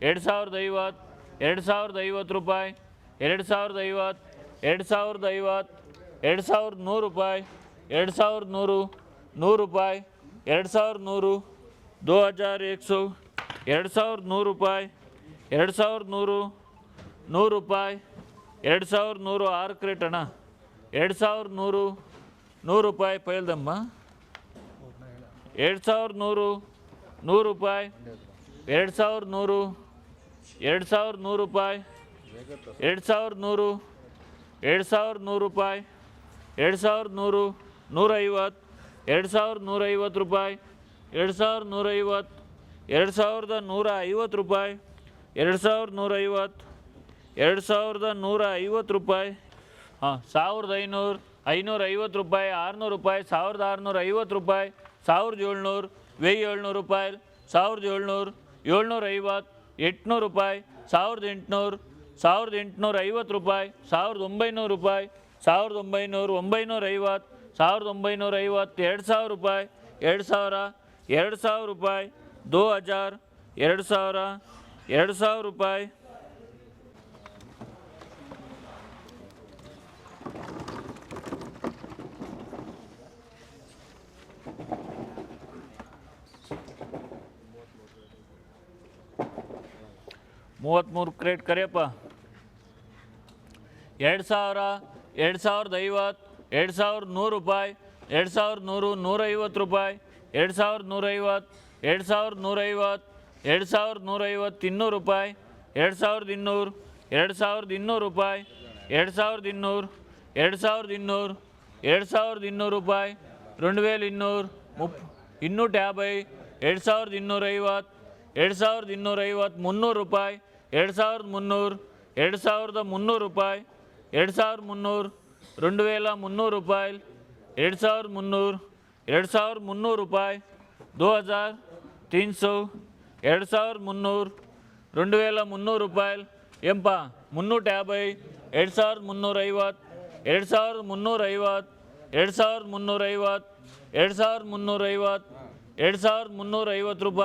ಎರಡು ಸಾವಿರದ ಐವತ್ತು ಎರಡು ಸಾವಿರದ ಐವತ್ತು ರೂಪಾಯಿ ಎರಡು ಸಾವಿರದ ಐವತ್ತು ಎರಡು ಸಾವಿರದ ಐವತ್ತು ಎರಡು ಸಾವಿರದ ನೂರು ರೂಪಾಯಿ ಎರಡು ಸಾವಿರದ ನೂರು ನೂರು ರೂಪಾಯಿ ಎರಡು ಸಾವಿರದ ನೂರು ದೋ ಹಜಾರ್ ಏಕ್ ಸौ ಎರಡು ಸಾವಿರದ ನೂರು ರೂಪಾಯಿ ಎರಡು ಸಾವಿರದ ನೂರು ನೂರು ರೂಪಾಯಿ ಎರಡು ಸಾವಿರದ ನೂರು ಆರು ಕ್ರೇಟ್ ಅಣ್ಣ ಎರಡು ಸಾವಿರದ ನೂರು ನೂರು ರೂಪಾಯಿ ಪೈಲ್ದಮ್ಮ ಎರಡು ಸಾವಿರದ ನೂರು ನೂರು ರೂಪಾಯಿ ಎರಡು ಸಾವಿರದ ನೂರು ಎರಡು ಸಾವಿರದ ನೂರು ರೂಪಾಯಿ. ಎರಡು ಸಾವಿರದ ನೂರು, ಎರಡು ಸಾವಿರದ ನೂರು ರೂಪಾಯಿ, ಎರಡು ಸಾವಿರದ ನೂರು, ನೂರೈವತ್ತು, ಎರಡು ಸಾವಿರದ ನೂರೈವತ್ತು ರೂಪಾಯಿ, ಎರಡು ಸಾವಿರದ ನೂರೈವತ್ತು, ಎರಡು ಸಾವಿರದ ನೂರ ಐವತ್ತು ರೂಪಾಯಿ, ಎರಡು ಸಾವಿರದ ನೂರೈವತ್ತು, ಎರಡು ಸಾವಿರದ ನೂರ ಐವತ್ತು ರೂಪಾಯಿ. ಹಾಂ, ಸಾವಿರದ ಐನೂರು ಐನೂರ ಐವತ್ತು ರೂಪಾಯಿ, ಆರುನೂರು ರೂಪಾಯಿ, ಸಾವಿರದ ಆರುನೂರ ಐವತ್ತು ರೂಪಾಯಿ, ಸಾವಿರದ ಏಳ್ನೂರು ವೆಯ್ ಏಳ್ನೂರು ರೂಪಾಯಿ, ಸಾವಿರದ ಏಳ್ನೂರು ಏಳ್ನೂರ ಐವತ್ತು ಎಂಟುನೂರು ರೂಪಾಯಿ, ಸಾವಿರದ ಎಂಟುನೂರು, ಸಾವಿರದ ಎಂಟುನೂರ ಐವತ್ತು ರೂಪಾಯಿ, ಸಾವಿರದ ಒಂಬೈನೂರು ರೂಪಾಯಿ, ಸಾವಿರದ ಒಂಬೈನೂರು ಒಂಬೈನೂರ ಐವತ್ತು, ಸಾವಿರದ ಒಂಬೈನೂರ ಐವತ್ತು, ಎರಡು ಸಾವಿರ ರೂಪಾಯಿ, ಎರಡು ಸಾವಿರ ಎರಡು ಸಾವಿರ ರೂಪಾಯಿ ದೋ ಹಜಾರ್ ಎರಡು ಸಾವಿರ ಎರಡು ಸಾವಿರ ರೂಪಾಯಿ ಮೂವತ್ತ್ಮೂರು ಕ್ರೇಟ್ ಕರಿಯಪ್ಪ ಎರಡು ಸಾವಿರ ಎರಡು ಸಾವಿರದ ಐವತ್ತು ಎರಡು ಸಾವಿರದ ನೂರು ರೂಪಾಯಿ ಎರಡು ಸಾವಿರದ ನೂರು ನೂರೈವತ್ತು ರೂಪಾಯಿ ಎರಡು ಸಾವಿರದ ನೂರೈವತ್ತು ಎರಡು ಸಾವಿರದ ನೂರೈವತ್ತು ಎರಡು ಸಾವಿರದ ನೂರೈವತ್ತು ಇನ್ನೂರು ರೂಪಾಯಿ ಎರಡು ಸಾವಿರದ ಇನ್ನೂರು ಎರಡು ಸಾವಿರದ ಇನ್ನೂರು ರೂಪಾಯಿ ಎರಡು ಸಾವಿರದ ಇನ್ನೂರು ಎರಡು ಸಾವಿರದ ಇನ್ನೂರು ಎರಡು ಸಾವಿರದ ಇನ್ನೂರು ರೂಪಾಯಿ రెండు వేలు ಇನ್ನೂರು ಮುಪ್ ಇನ್ನೂಟ ಯಾಭೈ ಎರಡು ಸಾವಿರದ ಇನ್ನೂರೈವತ್ತು ಎರಡು ಸಾವಿರದ ಇನ್ನೂರೈವತ್ತು ಮುನ್ನೂರು ರೂಪಾಯಿ ಎರಡು ಸಾವಿರದ ಮುನ್ನೂರು ಎರಡು ಸಾವಿರದ ಮುನ್ನೂರು ರೂಪಾಯಿ ಎರಡು ಸಾವಿರದ ಮುನ್ನೂರು రెండు వేల ಮುನ್ನೂರು ರೂಪಾಯಿ ಎರಡು ಸಾವಿರದ ಮುನ್ನೂರು ಎರಡು ಸಾವಿರದ ಮುನ್ನೂರು ರೂಪಾಯಿ ದೋ ಹಜಾರ್ ತೀನ್ ಸौ ಎರಡು ಸಾವಿರದ ಮುನ್ನೂರು రెండు వేల ಮುನ್ನೂರು ರೂಪಾಯಿ ಎಂಪ ಮುನ್ನೂಟ ಯಾಭೈ ಎರಡು ಸಾವಿರದ ಮುನ್ನೂರೈವತ್ತು ಎರಡು ಸಾವಿರದ ಮುನ್ನೂರೈವತ್ತು ಎರಡು ಸಾವಿರದ ಮುನ್ನೂರೈವತ್ತು ಎರಡು ಸಾವಿರದ ಮುನ್ನೂರೈವತ್ತು ಎರಡು ಸಾವಿರದ ಮುನ್ನೂರೈವತ್ತು ರೂಪಾಯಿ